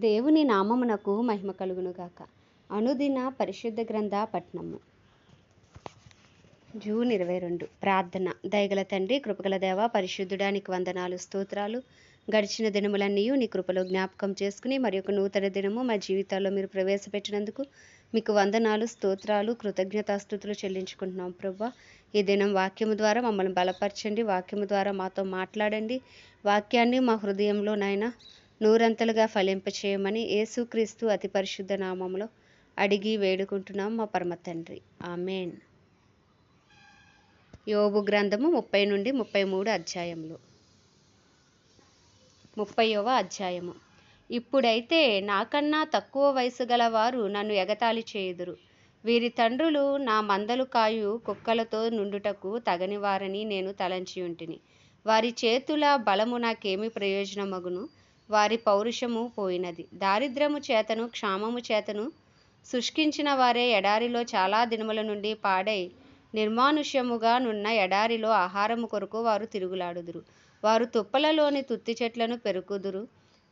దేవుని నామమునకు మహిమ కలుగునుగాక అనుదిన పరిశుద్ధ గ్రంథ పట్నము. జూన్ ఇరవై రెండు. ప్రార్థన. దయగల తండ్రి కృపగల దేవ పరిశుద్ధుడానికి వందనాలు స్తోత్రాలు. గడిచిన దినములన్నీ నీ కృపలో జ్ఞాపకం చేసుకుని మరి ఒక నూతన దినము మా జీవితాల్లో మీరు ప్రవేశపెట్టినందుకు మీకు వందనాలు స్తోత్రాలు కృతజ్ఞతాస్థుతులు చెల్లించుకుంటున్నాం ప్రభా. ఈ దినం వాక్యము ద్వారా మమ్మల్ని బలపరచండి. వాక్యము ద్వారా మాతో మాట్లాడండి. వాక్యాన్ని మా హృదయంలో నాయన నూరంతలుగా ఫలింపచేయమని యేసుక్రీస్తు అతి పరిశుద్ధ నామంలో అడిగి వేడుకుంటున్నాం మా పరమ తండ్రి. ఆమెన్. యోబు గ్రంథము ముప్పై నుండి ముప్పై మూడు అధ్యాయములు. ముప్పైవ అధ్యాయము. ఇప్పుడైతే నాకన్నా తక్కువ వయసు గల వారు నన్ను ఎగతాళి చేయుదురు. వీరి తండ్రులు నా మందలు కాయు కుక్కలతో నుండుటకు తగని వారని నేను తలంచి ఉంటిని వారి చేతుల బలము నాకేమి ప్రయోజనమగును? వారి పౌరుషము పోయినది. దారిద్ర్యము చేతను క్షామము చేతను శుష్కించిన వారే ఎడారిలో చాలా దినముల నుండి పాడై నిర్మానుష్యముగా నున్న ఎడారిలో ఆహారము కొరకు వారు తిరుగులాడుదురు. వారు తుప్పలలోని తుత్తి చెట్లను పెరుకుదురు.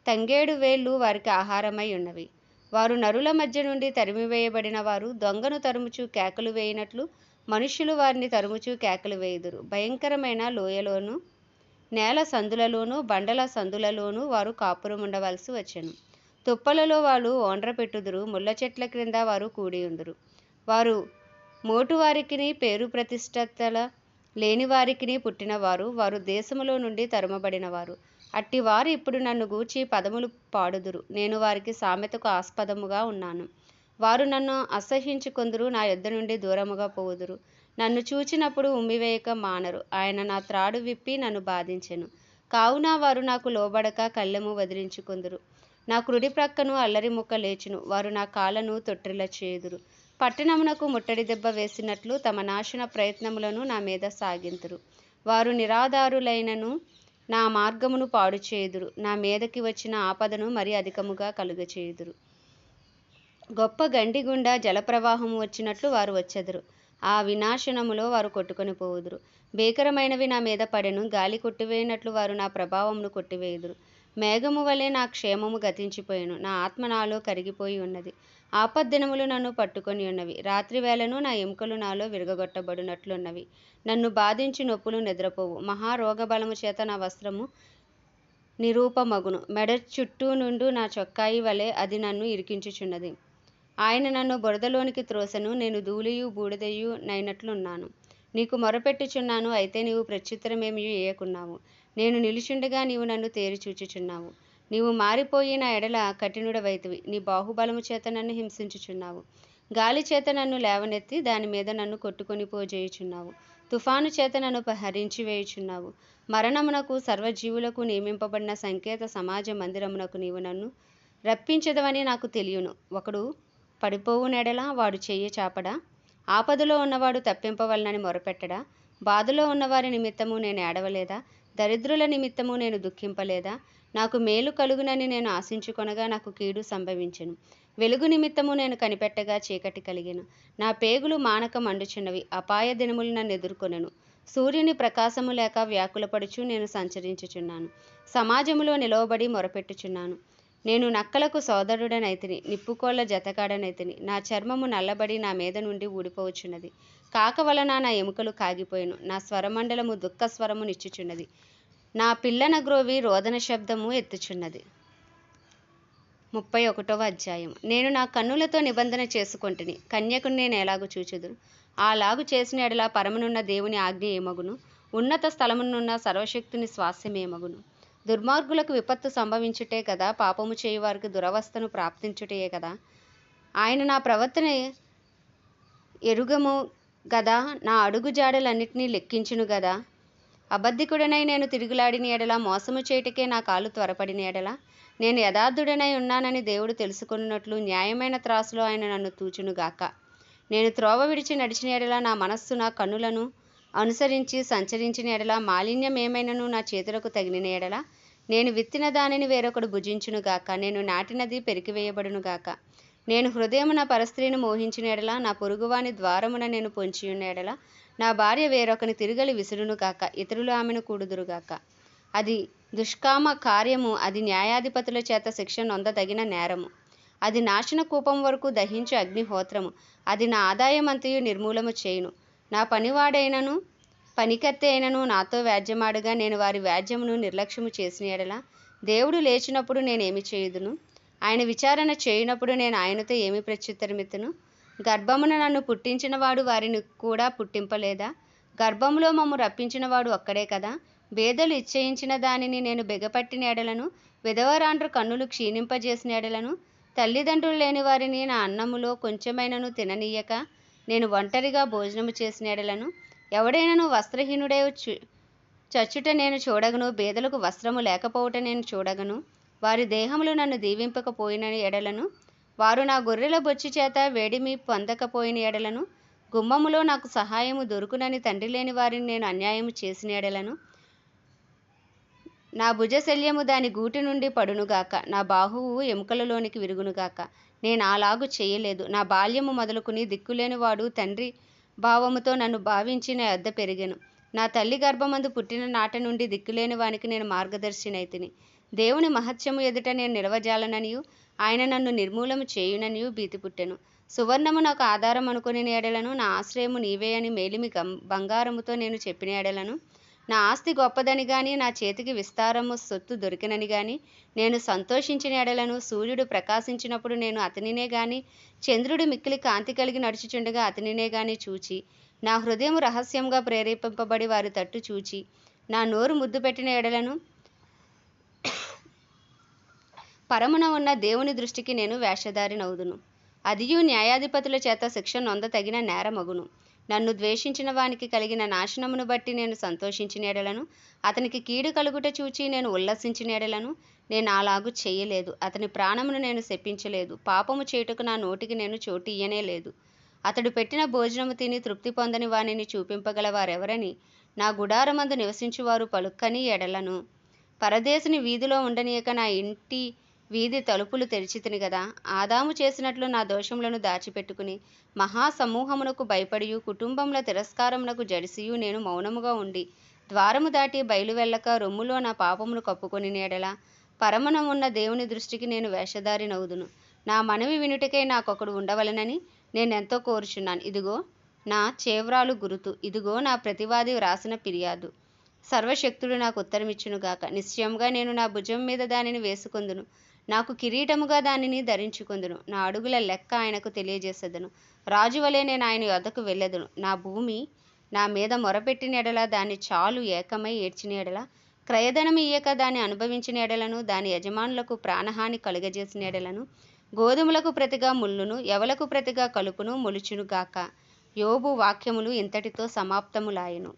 తంగేడు వేళ్ళు వారికి ఆహారమై ఉన్నవి. వారు నరుల మధ్య నుండి తరిమివేయబడిన వారు దొంగను తరుముచు కేకలు వేయినట్లు మనుష్యులు వారిని తరుముచు కేకలు వేయుదురు. భయంకరమైన లోయలోను నేల సందులలోనూ బండల సందులలోనూ వారు కాపురం ఉండవలసి వచ్చెను. తుప్పలలో వాళ్ళు ఓండ్ర పెట్టుదురు ముళ్ళ చెట్ల క్రింద వారు కూడియుందురు వారు మోటువారికిని పేరు ప్రతిష్టతల లేని వారికిని పుట్టినవారు వారు దేశములో నుండి తరుమబడినవారు. అట్టి వారు ఇప్పుడు నన్ను గూర్చి పదములు పాడుదురు. నేను వారికి సామెతకు ఆస్పదముగా ఉన్నాను. వారు నన్ను అసహ్యించుకొందురు నా యొద్ద నుండి దూరముగా పోవుదురు. నన్ను చూచినప్పుడు ఉమ్మివేయక మానరు. ఆయన నా త్రాడు విప్పి నన్ను బాధించెను. కావున వారు నాకు లోబడక కళ్ళెము వదిలించుకుందురు. నా కుడి ప్రక్కను అల్లరి ముక్క లేచును. వారు నా కాళ్ళను తొట్టిల చేయుదురు పట్టణమునకు ముట్టడి దెబ్బ వేసినట్లు తమ నాశన ప్రయత్నములను నా మీద సాగింతురు. వారు నిరాధారులైనను నా మార్గమును పాడు చేయుదురు నా మీదకి వచ్చిన ఆపదను మరి అధికముగా కలుగచేయుదురు గొప్ప గండి గుండా జలప్రవాహము వచ్చినట్లు వారు వచ్చెదరు. ఆ వినాశనములో వారు కొట్టుకొని పోవుదురు. భీకరమైనవి నా మీద పడెను గాలి కొట్టివేయనట్లు వారు నా ప్రభావమును కొట్టివేయుదురు. మేఘము వలె నా క్షేమము గతించిపోయాను నా ఆత్మ నాలో కరిగిపోయి ఉన్నది. ఆపద్దినములు నన్ను పట్టుకొని ఉన్నవి రాత్రి వేళను నా ఎముకలు నాలో విరగగొట్టబడినట్లున్నవి. నన్ను బాధించి నొప్పులు నిద్రపోవు మహారోగబలము చేత నా వస్త్రము నిరూపమగును. మెడ చుట్టూ నుండు నా చొక్కాయి వలె అది నన్ను ఇరికించుచున్నది. ఆయన నన్ను బురదలోనికి త్రోసను నేను ధూళియు బూడిదయు నైనట్లున్నాను. నీకు మొరపెట్టుచున్నాను అయితే నీవు ప్రత్యుత్తరమేమి వేయకున్నావు నేను నిలుచుండగా నీవు నన్ను తేరి చూచుచున్నావు. నీవు మారిపోయి నా ఎడల కఠినుడవైతివి. నీ బాహుబలము చేత నన్ను హింసించుచున్నావు. గాలి చేత నన్ను లేవనెత్తి దాని మీద నన్ను కొట్టుకొని పోజేయుచున్నావు. తుఫాను చేత నన్ను హరించి వేయుచున్నావు మరణమునకు సర్వజీవులకు నియమింపబడిన సంకేత సమాజ మందిరమునకు నీవు నన్ను రప్పించదవని నాకు తెలియను. ఒకడు పడిపోవు నెడలా వాడు చెయ్య చాపడా? ఆపదలో ఉన్నవాడు తప్పింపవలనని మొరపెట్టడా? బాధలో ఉన్నవారి నిమిత్తము నేను ఏడవలేదా? దరిద్రుల నిమిత్తము నేను దుఃఖింపలేదా? నాకు మేలు కలుగునని నేను ఆశించుకొనగా నాకు కీడు సంభవించెను. వెలుగు నిమిత్తము నేను కనిపెట్టగా చీకటి కలిగిన. నా పేగులు మానక మండుచున్నవి అపాయ దినములు నన్ను ఎదుర్కొనెను. సూర్యుని ప్రకాశము లేక వ్యాకులపడుచు నేను సంచరించుచున్నాను. సమాజములో నిలవబడి మొరపెట్టుచున్నాను. నేను నక్కలకు సోదరుడనైతిని నిప్పుకోళ్ళ జతకాడనైతిని నా చర్మము నల్లబడి నా మీద నుండి ఊడిపోవచ్చున్నది. కాక వలన నా ఎముకలు కాగిపోయాను నా స్వరమండలము దుఃఖ స్వరము నిచ్చుచున్నది. నా పిల్లన గ్రోవి రోదన శబ్దము ఎత్తుచున్నది. ముప్పై ఒకటవ అధ్యాయం నేను నా కన్నులతో నిబంధన చేసుకొంటిని కన్యకుని నేను ఎలాగూ చూచుదును అలాగు చేసిన ఎడల పరమనున్న దేవుని ఆజ్ఞ ఏమగును? ఉన్నత స్థలమునున్న సర్వశక్తుని స్వాస్యమేమగును? దుర్మార్గులకు విపత్తు సంభవించుటే కదా పాపము చేయువారికి దురవస్థను ప్రాప్తించుటే కదా. ఆయన నా ప్రవర్తన ఎరుగము గదా నా అడుగు జాడలన్నిటినీ లెక్కించును గదా. అబద్ధికుడనై నేను తిరుగులాడిన ఎడల మోసము చేయుటకే నా కాలు త్వరపడిన ఎడల నేను యథార్థుడనై ఉన్నానని దేవుడు తెలుసుకున్నట్లు న్యాయమైన త్రాసులో ఆయన నన్ను తూచునుగాక నేను త్రోవ విడిచి నడిచిన ఎడల నా మనస్సు నా కన్నులను అనుసరించి సంచరించిన ఎడల మాలిన్యం ఏమైనను నా చేతులకు తగిలిన ఎడల నేను విత్తిన దానిని వేరొకడు భుజించునుగాక నేను నాటినది పెరికివేయబడునుగాక నేను హృదయమున పరస్త్రీని మోహించిన ఎడల నా పొరుగువాని ద్వారమున నేను పొంచియున్న ఎడల నా భార్య వేరొకని తిరగలి విసురునుగాక ఇతరులు ఆమెను కూడుదురుగాక అది దుష్కామ కార్యము అది న్యాయాధిపతుల చేత శిక్ష నొందదగిన నేరము. అది నాశన కూపం వరకు దహించు అగ్నిహోత్రము. అది నా ఆదాయమంతయు నిర్మూలము చేయును. నా పనివాడైనను పనికత్తె అయినను నాతో వ్యాజ్యమాడగా నేను వారి వ్యాజ్యమును నిర్లక్ష్యము చేసిన ఎడల దేవుడు లేచినప్పుడు నేనేమి చేయుదును? ఆయన విచారణ చేయనప్పుడు నేను ఆయనతో ఏమి ప్రత్యుత్తరమిత్తును? గర్భమున నన్ను పుట్టించినవాడు వారిని కూడా పుట్టింపలేదా? గర్భంలో మమ్ము రప్పించినవాడు ఒక్కడే కదా? బేదలు ఇచ్చయించిన దానిని నేను బెగపట్టిన ఎడలను విధవరాండ్రు కన్నులు క్షీణింపజేసిన ఎడలను తల్లిదండ్రులు లేని వారిని నా అన్నములో కొంచెమైనను తిననీయక నేను ఒంటరిగా భోజనము చేసిన ఎడలను ఎవడైనను వస్త్రహీనుడై చచ్చుట నేను చూడగను బేదలకు వస్త్రము లేకపోవుట నేను చూడగను. వారి దేహములు నన్ను దీవింపకపోయిన ఎడలను. వారు నా గొర్రెల బొచ్చి చేత వేడిమి పొందకపోయిన ఎడలను. గుమ్మములో నాకు సహాయము దొరుకునని తండ్రి లేని వారిని నేను అన్యాయము చేసిన ఎడలను. నా భుజశల్యము దాని గూటి నుండి పడునుగాక. నా బాహువు ఎముకలలోనికి విరుగునుగాక. నేను అలాగు చేయలేదు. నా బాల్యము మొదలుకుని దిక్కులేని వాడు తండ్రి భావముతో నన్ను భావించి నా యొద్ద పెరిగెను. నా తల్లి గర్భమందు పుట్టిన నాట నుండి దిక్కులేని వానికి నేను మార్గదర్శినైతిని. దేవుని మహత్యము ఎదుట నేను నిలవజాలననియు ఆయన నన్ను నిర్మూలము చేయుననియు భీతి పుట్టెను. సువర్ణము నాకు ఆధారం అనుకుని ఎడలను నా ఆశ్రయము నీవే అని మేలిమి గం బంగారముతో నేను చెప్పిన ఎడలను నా ఆస్తి గొప్పదని గాని నా చేతికి విస్తారము సొత్తు దొరికినని గాని నేను సంతోషించిన ఎడలను సూర్యుడు ప్రకాశించినప్పుడు నేను అతనినే గాని చంద్రుడు మిక్కిలి కాంతి కలిగి నడుచుచుండగా అతనినే గాని చూచి నా హృదయం రహస్యంగా ప్రేరేపింపబడి వారి తట్టు చూచి నా నోరు ముద్దు పెట్టిన ఎడలను పరమున ఉన్న దేవుని దృష్టికి నేను వేషధారినవుదును. అదియు న్యాయాధిపతుల చేత శిక్ష నొంద తగిన నేరమగును. నన్ను ద్వేషించిన వానికి కలిగిన నాశనమును బట్టి నేను సంతోషించిన ఎడలను అతనికి కీడు కలుగుట చూచి నేను ఉల్లసించిన ఎడలను నేను అలాగు చేయలేదు. అతని ప్రాణమును నేను శపించలేదు. పాపము చేయుటకు నా నోటికి నేను చోటు ఇయ్యనే లేదు. అతడు పెట్టిన భోజనము తిని తృప్తి పొందని వానిని చూపింపగల వారెవరని నా గుడారమందు నివసించువారు పలుక్కని ఎడలను. పరదేశిని వీధిలో ఉండనీయక నా ఇంటి వీధి తలుపులు తెరిచితిని గదా. ఆదాము చేసినట్లు నా దోషములను దాచిపెట్టుకుని మహాసమూహమునకు భయపడియు కుటుంబముల తిరస్కారమునకు జడిసియు నేను మౌనముగా ఉండి ద్వారము దాటి బయలు వెళ్ళక రొమ్ములో నా పాపమును కప్పుకొని నేడలా. పరమనమున్న దేవుని దృష్టికి నేను వేషధారినవుదును నా మనవి వినుటకై నాకొకడు ఉండవలెనని నేనెంతో కోరుచున్నాను. ఇదిగో నా చేవ్రాలు గురుతు. ఇదిగో నా ప్రతివాది వ్రాసిన ఫిర్యాదు. సర్వశక్తుడు నాకు ఉత్తరమిచ్చునుగాక. నిశ్చయంగా నేను నా భుజం మీద దానిని వేసుకొందును. నాకు కిరీటముగా దానిని ధరించుకుందును. నా అడుగుల లెక్క ఆయనకు తెలియజేసేదను. రాజు వలె నేను ఆయన యొద్దకు వెళ్ళదును. నా భూమి నా మీద మొరపెట్టిన ఎడల దాని చాలు ఏకమై ఏడ్చిన ఎడల క్రయధనం ఇయ్యక దాన్ని అనుభవించిన ఎడలను దాని యజమానులకు ప్రాణహాని కలుగజేసిన ఎడలను గోధుమలకు ప్రతిగా ముళ్ళును ఎవలకు ప్రతిగా కలుపును మొలుచును గాక. యోబు వాక్యములు ఇంతటితో సమాప్తములాయెను.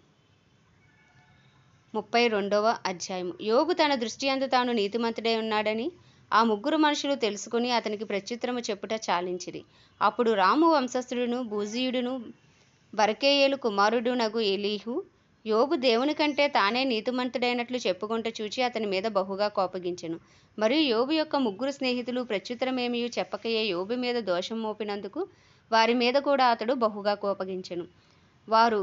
ముప్పై రెండవ అధ్యాయము. యోగు తన దృష్టి అందు తాను నీతిమంతుడై ఉన్నాడని ఆ ముగ్గురు మనుషులు తెలుసుకుని అతనికి ప్రత్యుత్తరము చెప్పుట చాలించిరి. అప్పుడు రాము వంశస్థుడును బూజీయుడును బరకేయేలు కుమారుడునగు ఎలీహు యోబు దేవుని కంటే తానే నీతిమంతుడైనట్లు చెప్పుకుంటూ చూచి అతని మీద బహుగా కోపగించెను. మరియు యోబు యొక్క ముగ్గురు స్నేహితులు ప్రత్యుత్తరమేమియు చెప్పకయే యోబు మీద దోషం మోపినందుకు వారి మీద కూడా అతడు బహుగా కోపగించెను. వారు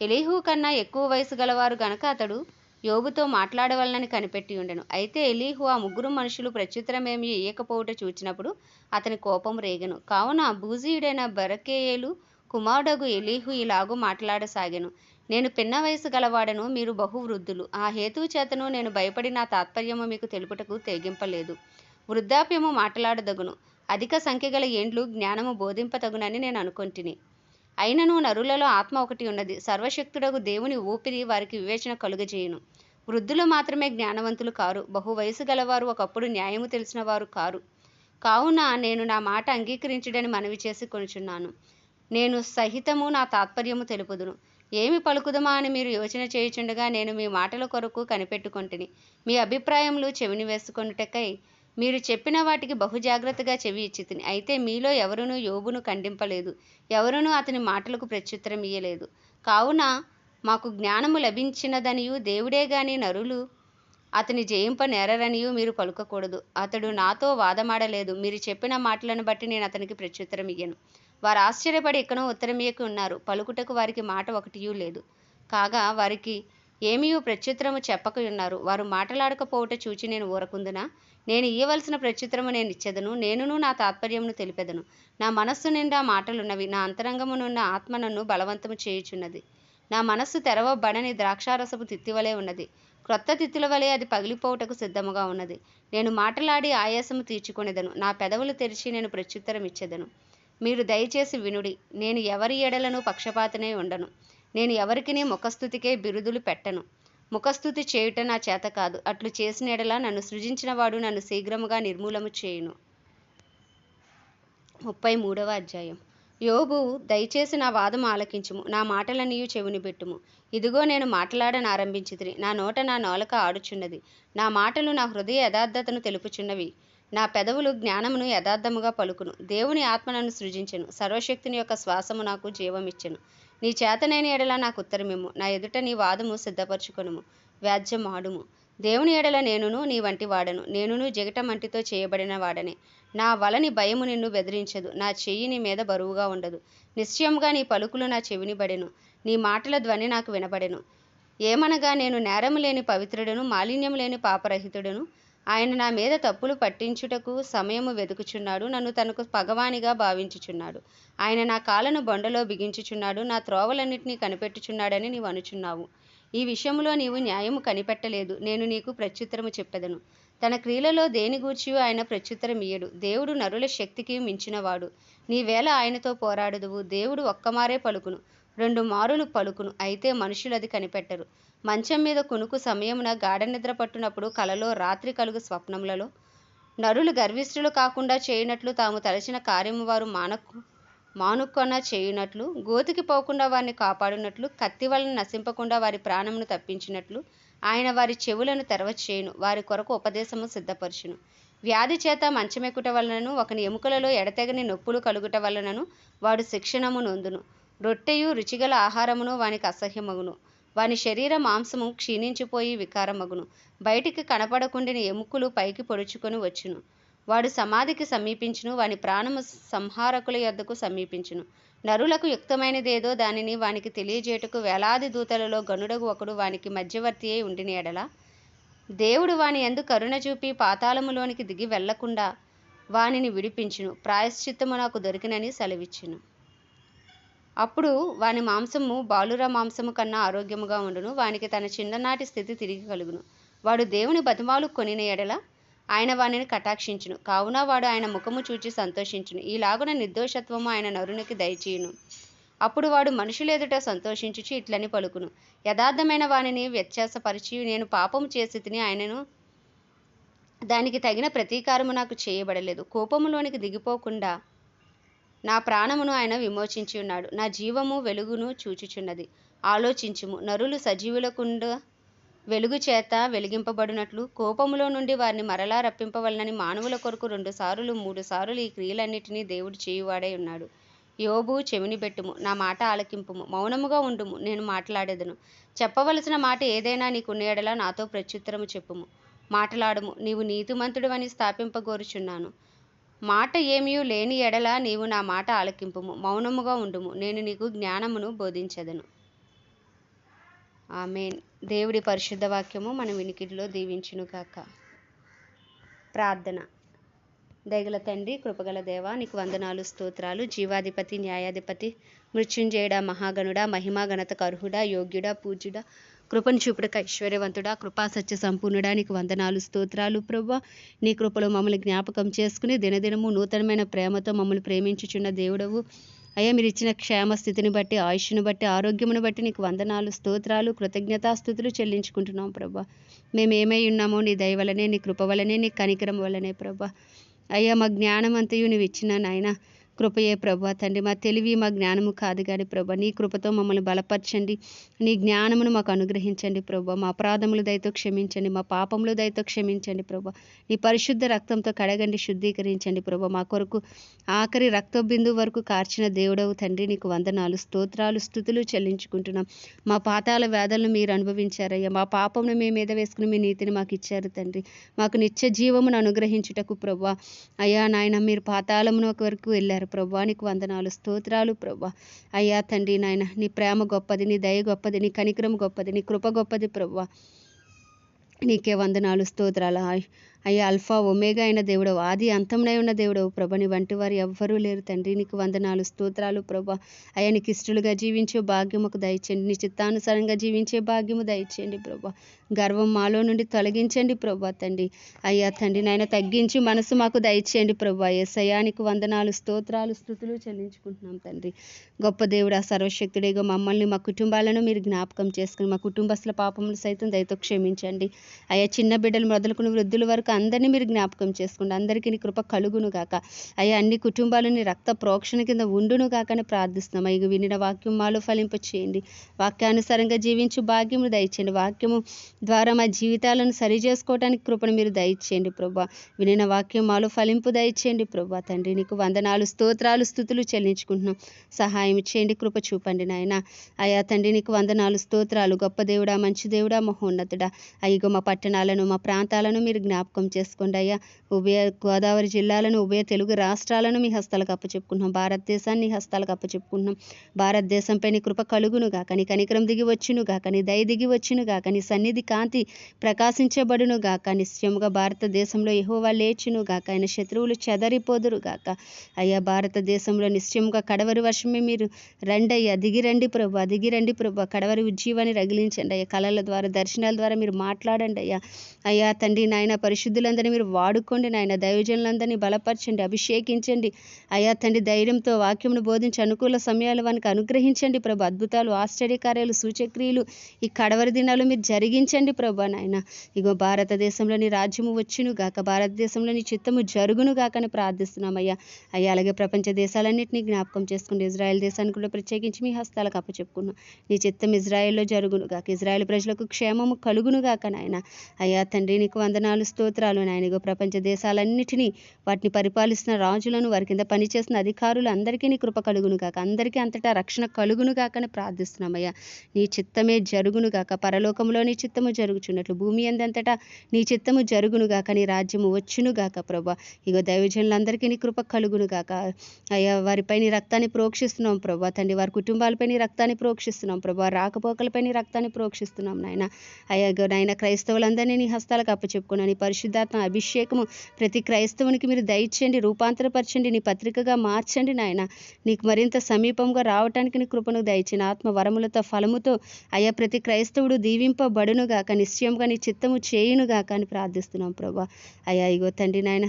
ఎలీహు కన్నా ఎక్కువ వయసు గలవారు గనక అతడు యోబుతో మాట్లాడవలనని కనిపెట్టి ఉండెను. అయితే ఎలీహు ఆ ముగ్గురు మనుషులు ప్రత్యుత్తరమేమి ఇయ్యకపోవుట చూచినప్పుడు అతని కోపం రేగెను. కావున బూజీయుడైన బరకేయేలు కుమారుడగు ఎలీహు ఇలాగూ మాట్లాడసాగెను. నేను పిన్న వయసు గలవాడను మీరు బహువృద్ధులు. ఆ హేతువు చేతను నేను భయపడి నా తాత్పర్యము మీకు తెలుపుటకు తెగింపలేదు. వృద్ధాప్యము మాట్లాడదగును. అధిక సంఖ్య గల ఏండ్లు జ్ఞానము బోధింపతగునని నేను అనుకొంటిని. అయినను నరులలో ఆత్మ ఒకటి ఉన్నది. సర్వశక్తుడగు దేవుని ఊపిరి వారికి వివేచన కలుగజేయును. వృద్ధులు మాత్రమే జ్ఞానవంతులు కారు. బహు వయసు గలవారు ఒకప్పుడు న్యాయము తెలిసిన వారు కారు. కావున నేను నా మాట అంగీకరించడని మనవి చేసి కొనుచున్నాను. నేను సహితము నా తాత్పర్యము తెలుపుదును. ఏమి పలుకుదమా అని మీరు యోచన చేయుచుండగా నేను మీ మాటల కొరకు కనిపెట్టుకొంటిని. మీ అభిప్రాయములు చెవిని వేసుకొనుటకై మీరు చెప్పిన వాటికి బహుజాగ్రత్తగా చెవి ఇచ్చితిని అయితే మీలో ఎవరునూ యోబును ఖండింపలేదు. ఎవరునూ అతని మాటలకు ప్రత్యుత్తరం ఇయ్యలేదు. కావున మాకు జ్ఞానము లభించినదనియు దేవుడే గాని నరులు అతని జయింప నేరరనియు మీరు పలుకకూడదు. అతడు నాతో వాదమాడలేదు. మీరు చెప్పిన మాటలను బట్టి నేను అతనికి ప్రత్యుత్తరం ఇయ్యను. వారు ఆశ్చర్యపడి ఎక్కడో ఉత్తరమియకు ఉన్నారు. పలుకుటకు వారికి మాట ఒకటియూ లేదు. కాగా వారికి ఏమీ ప్రత్యుత్తరము చెప్పకయున్నారు. వారు మాటలాడకపోవుట చూచి నేను ఊరకుందునా? నేను ఇయ్యవలసిన ప్రత్యుత్తరము నేను ఇచ్చేదను నేనును నా తాత్పర్యమును తెలిపెదను. నా మనస్సు నిండా మాటలున్నవి నా అంతరంగమునున్న ఆత్మ నన్ను బలవంతము చేయుచున్నది. నా మనస్సు తెరవబడని ద్రాక్షారసపు తిత్తివలే ఉన్నది. క్రొత్త తిత్తుల వలె అది పగిలిపోవుటకు సిద్ధముగా ఉన్నది. నేను మాటలాడి ఆయాసము తీర్చుకునేదను. నా పెదవులు తెరిచి నేను ప్రత్యుత్తరం ఇచ్చేదను. మీరు దయచేసి వినుడి నేను ఎవరి ఎడలను పక్షపాతనే ఉండను. నేను ఎవరికిని ముఖస్థుతికే బిరుదులు పెట్టను. ముఖస్థుతి చేయుట నా చేత కాదు. అట్లు చేసిన ఎడలా నన్ను సృజించిన వాడు నన్ను శీఘ్రముగా నిర్మూలము చేయును. ముప్పై మూడవ అధ్యాయం. యోబు దయచేసి నా వాదము ఆలకించుము. నా మాటలనియు చెవిని పెట్టుము. ఇదిగో నేను మాట్లాడనారంభించితిని నా నోట నా నోలక ఆడుచున్నది. నా మాటలు నా హృదయ యథార్థతను తెలుపుచున్నవి. నా పెదవులు జ్ఞానమును యథార్థముగా పలుకును. దేవుని ఆత్మనను సృజించెను. సర్వశక్తిని యొక్క శ్వాసము నాకు జీవమిచ్చెను. నీ చేతనేని ఎడల నాకు ఉత్తరమిమ్ము. నా ఎదుట నీ వాదము సిద్ధపరచుకొనుము. వ్యాజ్యం ఆడుము. దేవుని ఎడల నేనును నీ వంటి వాడను. నేనును జగట మంటితో చేయబడిన వాడనే. నా వలని భయము నిన్ను బెదిరించదు. నా చెయ్యి నీ మీద బరువుగా ఉండదు. నిశ్చయంగా నీ పలుకులు నా చెవిని బడెను. నీ మాటల ధ్వని నాకు వినబడెను. ఏమనగా నేను నేరము లేని పవిత్రుడను మాలిన్యం లేని పాపరహితుడను ఆయన నా మీద తప్పులు పట్టించుటకు సమయము వెతుకుచున్నాడు నన్ను తనకు పగవానిగా భావించుచున్నాడు. ఆయన నా కాళ్ళను బొండలో బిగించుచున్నాడు నా త్రోవలన్నింటినీ కనిపెట్టుచున్నాడని నీవు అనుచున్నావు. ఈ విషయంలో నీవు న్యాయము కనిపెట్టలేదు నేను నీకు ప్రత్యుత్తరము చెప్పెదను. తన క్రియలలో దేని గూర్చి ఆయన ప్రత్యుత్తరం ఇయ్యడు దేవుడు నరుల శక్తికి మించినవాడు. నీవేళ ఆయనతో పోరాడుదువు. దేవుడు ఒక్కమారే పలుకును. రెండు మారులు పలుకును. అయితే మనుషులు అది కనిపెట్టరు. మంచం మీద కునుకు సమయమున గాఢ నిద్ర పట్టునప్పుడు కలలో రాత్రి కలుగు స్వప్నములలో. నరులు గర్విష్ఠులు కాకుండా చేయనట్లు తాము తలచిన కార్యము వారు మానకు మానుకొన చేయునట్లు గోతికి పోకుండా వారిని కాపాడునట్లు కత్తి వలన నశింపకుండా వారి ప్రాణమును తప్పించినట్లు ఆయన వారి చెవులను తెరవచేయును వారి కొరకు ఉపదేశము సిద్ధపరచును. వ్యాధి చేత మంచమెక్కుట వలనను ఒకని ఎముకలలో ఎడతెగని నొప్పులు కలుగుట వలనను వాడు శిక్షణము నొందును. రొట్టెయు రుచిగల ఆహారమును వానికి అసహ్యమగును. వాని శరీర మాంసము క్షీణించిపోయి వికారమగును. బయటికి కనపడకుండిన ఎముకలు పైకి పొడుచుకొని వచ్చును. వాడు సమాధికి సమీపించును వాని ప్రాణము సంహారకుల యొద్దకు సమీపించును. నరులకు యుక్తమైనదేదో దానిని వానికి తెలియజేయటకు వేలాది దూతలలో గనుడగు ఒకడు వానికి మధ్యవర్తి అయి ఉండిన ఎడల. దేవుడు వాని ఎందు కరుణ చూపి పాతాళములోనికి దిగి వెళ్ళకుండా వానిని విడిపించును. ప్రాయశ్చిత్తము నాకు దొరికినని సెలవిచ్చును. అప్పుడు వాని మాంసము బాలుర మాంసము కన్నా ఆరోగ్యముగా ఉండును. వానికి తన చిన్ననాటి స్థితి తిరిగి కలుగును. వాడు దేవుని బతిమాలు కొనిన ఎడల ఆయన వానిని కటాక్షించును. కావున వాడు ఆయన ముఖము చూచి సంతోషించును. ఈలాగున నిర్దోషత్వము ఆయన నరునికి దయచేయును. అప్పుడు వాడు మనుషులెదుట సంతోషించుచి ఇట్లని పలుకును. యథార్థమైన వానిని వ్యత్యాసపరిచి నేను పాపము చేసి తిని ఆయనను దానికి తగిన ప్రతీకారము నాకు చేయబడలేదు. కోపములోనికి దిగిపోకుండా నా ప్రాణమును ఆయన విమోచించి ఉన్నాడు. నా జీవము వెలుగును చూచుచున్నది. ఆలోచించుము. నరులు సజీవులకుండా వెలుగు చేత వెలిగింపబడినట్లు కోపములో నుండి వారిని మరలా రప్పింపవలనని మానవుల కొరకు రెండు సార్లు మూడు సార్లు ఈ క్రియలన్నిటినీ దేవుడు చేయువాడై ఉన్నాడు. యోబు చెవిని పెట్టుము. నా మాట ఆలకింపుము. మౌనముగా ఉండుము. నేను మాట్లాడేదను. చెప్పవలసిన మాట ఏదైనా నీకున్న ఎడల నాతో ప్రత్యుత్తరము చెప్పుము. మాట్లాడము. నీవు నీతిమంతుడు అని స్థాపింపగోరుచున్నాను. మాట ఏమియు లేని ఎడల నీవు నా మాట ఆలకింపుము మౌనముగా ఉండుము. నేను నీకు జ్ఞానమును బోధించదను. ఆమె దేవుడి పరిశుద్ధ వాక్యము మన వినికిడిలో దీవించునుగాక ప్రార్థన. దయగల తండ్రి కృపగల దేవ నీకు వందనాలు స్తోత్రాలు. జీవాధిపతి న్యాయాధిపతి మృత్యుంజయుడ మహాగణుడ మహిమా ఘనతకు యోగ్యుడ యోగ్యుడా కృపను చూపుడక ఐశ్వర్యవంతుడా కృపా సత్య సంపూర్ణుడా నీకు వందనాలు స్తోత్రాలు ప్రభా నీ కృపలో మమ్మల్ని జ్ఞాపకం చేసుకుని దినదినము నూతనమైన ప్రేమతో మమ్మల్ని ప్రేమించుచున్న దేవుడవు. అయ్యా మీరు ఇచ్చిన క్షేమ స్థితిని బట్టి ఆయుష్ను బట్టి ఆరోగ్యమును బట్టి నీకు వందనాలు స్తోత్రాలు కృతజ్ఞతాస్థుతులు చెల్లించుకుంటున్నాం ప్రభా మేము ఏమై ఉన్నామో నీ దయ వలనే నీ కృప వలనే నీ కనికరం వలనే ప్రభా అయ్యా మా జ్ఞానం అంతయు నువ్వు ఇచ్చిన నాయనా. కృపయే ప్రభా. తండ్రి మా తెలివి మా జ్ఞానము కాదు కానీ ప్రభా నీ కృపతో మమ్మల్ని బలపరచండి. నీ జ్ఞానమును మాకు అనుగ్రహించండి ప్రభా. మా అపరాధములు దయతో క్షమించండి మా పాపములు దయతో క్షమించండి ప్రభా. నీ పరిశుద్ధ రక్తంతో కడగండి శుద్ధీకరించండి ప్రభా. మా కొరకు ఆఖరి రక్త బిందు వరకు కార్చిన దేవుడవు తండ్రి నీకు వందనాలు స్తోత్రాలు స్థుతులు చెల్లించుకుంటున్నాం. మా పాతాల వేదలను మీరు అనుభవించారయ్యా. మా పాపమును మీ మీద వేసుకుని మీ నీతిని మాకు ఇచ్చారు తండ్రి. మాకు నిత్య జీవమును అనుగ్రహించుటకు ప్రభా. అయ్యా నాయన మీరు పాతాళమును వరకు వెళ్ళారు ప్రభా నీకు వందనాలు స్తోత్రాలు ప్రభా. అయ్యా తండ్రి నాయన నీ ప్రేమ గొప్పది నీ దయ గొప్పది నీ కనికరం గొప్పది నీ కృప గొప్పది ప్రభా. నీకే వందనాలు స్తోత్రాలు. అయ్యా అల్ఫా ఒమేగా అయిన దేవుడవు ఆది అంతమునై ఉన్న దేవుడవు ప్రభని వంటి వారు ఎవ్వరూ లేరు తండ్రి. నీకు వందనాలు స్తోత్రాలు ప్రభ. అయ్యా నీకు ఇష్టలుగా జీవించే భాగ్యముకు దయచేయండి. నీ చిత్తానుసారంగా జీవించే భాగ్యము దయచేయండి ప్రభ. గర్వం మాలో నుండి తొలగించండి ప్రభా తండ్రి. అయ్యా తండ్రి నాయన తగ్గించి మనసు మాకు దయచేయండి ప్రభా. ఏసయానికి వందనాలు స్తోత్రాలు స్థుతులు చెల్లించుకుంటున్నాం తండ్రి. గొప్ప దేవుడు ఆ సర్వశక్తుడిగా మమ్మల్ని మా కుటుంబాలను మీరు జ్ఞాపకం చేసుకుని మా కుటుంబస్తుల పాపములు సైతం దయతో క్షమించండి. అయ్యా చిన్న బిడ్డలు మొదలుకుని వృద్ధుల వరకు అందరినీ మీరు జ్ఞాపకం చేసుకోండి. అందరికీ నీ కృప కలుగును గాక. అయ్యా అన్ని కుటుంబాలని రక్త ప్రోక్షణ కింద ఉండును గాకని ప్రార్థిస్తున్నాం. అయ్యి వినిన వాక్యం మాలో ఫలింప చేయండి. వాక్యానుసారంగా జీవించు భాగ్యము దయచేయండి. వాక్యము ద్వారా మా జీవితాలను సరి చేసుకోవడానికి కృపను మీరు దయచేయండి ప్రభా. వినిన వాక్యం మాలో ఫలింపు దయచేయండి ప్రభా. తండ్రి నీకు వందనాలు స్తోత్రాలు స్థుతులు చెల్లించుకుంటున్నాం. సహాయం చేయండి కృప చూపండి నాయన. అయ్యా తండ్రి నీకు వందనాలు స్తోత్రాలు. గొప్ప దేవుడా మంచి దేవుడా మహోన్నతుడా. అయ్యగో మా పట్టణాలను మా ప్రాంతాలను మీరు జ్ఞాపకం చేసుకోండి అయ్యా. ఉభయ గోదావరి జిల్లాలను ఉభయ తెలుగు రాష్ట్రాలను మీ హస్తాలకు అప్పచెప్పుకుంటున్నాం. భారతదేశాన్ని హస్తాలకు అప్పచెప్పుకుంటున్నాం. భారతదేశంపై నీ కృప కలుగును గాక నీ కనికరం దిగి వచ్చును గాక నీ దయ దిగి వచ్చును గాక నీ సన్నిధి కాంతి ప్రకాశించబడును గాక నిశ్చయముగా భారతదేశంలో ఎహోవా లేచును గాక ఆయన శత్రువులు చెదరిపోదురు గాక అయ్యా భారతదేశంలో నిశ్చయముగా కడవరి వర్షమే మీరు రండి అయ్యా. దిగి రండి ప్రభు దిగి రండి ప్రభు కడవరి ఉజ్జీవాన్ని రగిలించండి అయ్యా. కళల ద్వారా దర్శనాల ద్వారా మీరు మాట్లాడండి అయ్యా. అయ్యా తండ్రి నాయన పరిశుద్ధులందరినీ మీరు వాడుకోండి నాయన. దైవజనులందరినీ బలపరచండి అభిషేకించండి. అయ్యా తండ్రి ధైర్యంతో వాక్యమును బోధించి అనుకూల సమయాలు వానికి అనుగ్రహించండి ప్రభు. అద్భుతాలు ఆశ్చర్యకార్యాలు సూచక్రియలు ఈ కడవరి దినాలు మీరు జరిగించండి ప్రభు నాయన. ఇగో భారతదేశంలోని రాజ్యము వచ్చును గాక భారతదేశంలో నీ చిత్తము జరుగును గాక అని ప్రార్థిస్తున్నామయ్యా. అయ్యా అలాగే ప్రపంచ దేశాలన్నింటినీ జ్ఞాపకం చేసుకుంటూ ఇజ్రాయెల్ దేశానికి కూడా ప్రత్యేకించి మీ హస్తాలకు అప్పచెప్పుకున్నాం. నీ చిత్తం ఇజ్రాయెల్లో జరుగును గాక ఇజ్రాయెల్ ప్రజలకు క్షేమము కలుగును గాక నాయన. అయ్యా తండ్రి నీకు వందనాలు స్తోత్రాలు నాయనగో ప్రపంచ దేశాలన్నిటినీ వాటిని పరిపాలిస్తున్న రాజులను వారి కింద పనిచేస్తున్న అధికారులు అందరికీ నీ కృప కలుగును కాక అందరికీ అంతటా రక్షణ కలుగును కాకని అని ప్రార్థిస్తున్నామయ్యా. నీ చిత్తమే జరుగును గాక. పరలోకంలో నీ చిత్తము జరుగుచున్నట్లు. భూమి అందంతటా నీ చిత్తము జరుగును గాక. నీ రాజ్యము వచ్చును గాక ప్రభా. ఇగో దైవజనులందరికీ నీ కృప కలుగును గాక. అయ్యా వారిపై నీ రక్తాన్ని ప్రోక్షిస్తున్నాం ప్రభా. తండ్రి వారి కుటుంబాలపై నీ రక్తాన్ని ప్రోక్షిస్తున్నాం ప్రభా. రాకపోకలపై నీ రక్తాన్ని ప్రోక్షిస్తున్నాం నాయన. అయ్యా నాయన క్రైస్తవులందరినీ నీ హస్తాలకు అప్పచెప్పుకున్నాను. నీ పరిశుద్ధాత్మ అభిషేకము. ప్రతి క్రైస్తవునికి మీరు దయచేయండి రూపాంతరపరచండి నీ పత్రికగా మార్చండి నాయన. నీకు మరింత సమీపంగా రావటానికి నీ కృపను దయచిన ఆత్మ వరములతో ఫలముతో అయ్యా ప్రతి క్రైస్తవుడు దీవింపబడునుగాక నిశ్చయంగా నీ చిత్తము చేయునుగాక అని ప్రార్థిస్తున్నాం ప్రభా. అయ్యా ఇగో తండ్రి నాయన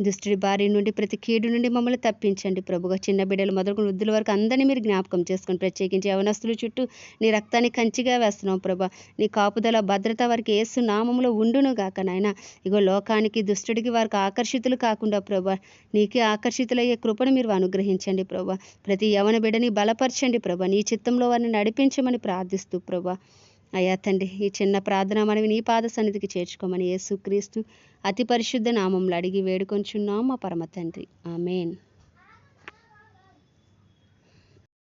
దుష్టుడి బారి నుండి ప్రతి కీడు నుండి మమ్మల్ని తప్పించండి. ప్రభుగా చిన్న బిడ్డలు మొదలుకొని వృద్ధుల వరకు అందరినీ మీరు జ్ఞాపకం చేసుకొని ప్రత్యేకించి యవనస్తుల చుట్టూ నీ రక్తాన్ని కంచిగా వేస్తున్నాం ప్రభా. నీ కాపుదల భద్రత వారికి ఏసు నామంలో ఉండును గాక నాయన. ఇగో లోకానికి దుష్టుడికి వారికి ఆకర్షితులు కాకుండా ప్రభా నీకే ఆకర్షితులయ్యే కృపను మీరు అనుగ్రహించండి ప్రభా. ప్రతి యవన బిడ్డని బలపరచండి ప్రభా. నీ చిత్తంలో వారిని నడిపించమని ప్రార్థిస్తూ ప్రభా. అయ్యా తండ్రి ఈ చిన్న ప్రార్థన మనవి నీ పాద సన్నిధికి చేర్చుకోమని యేసుక్రీస్తు అతి పరిశుద్ధ నామంలో అడిగి వేడుకొంచున్నాం మా పరమ తండ్రి. ఆమెన్.